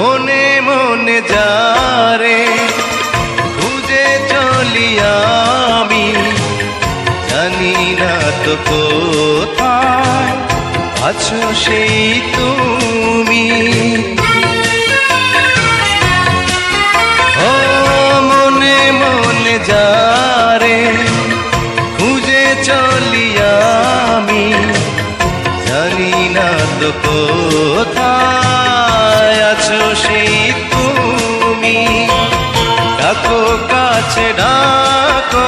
মনে মনে যারে, খুঁজে চলি আমি জানি না তো কোথায় আছো সেই তুমি। ও মনে মনে যারে, খুঁজে চলি আমি জানি না তো কোথায়। তুমি কাছে ডাক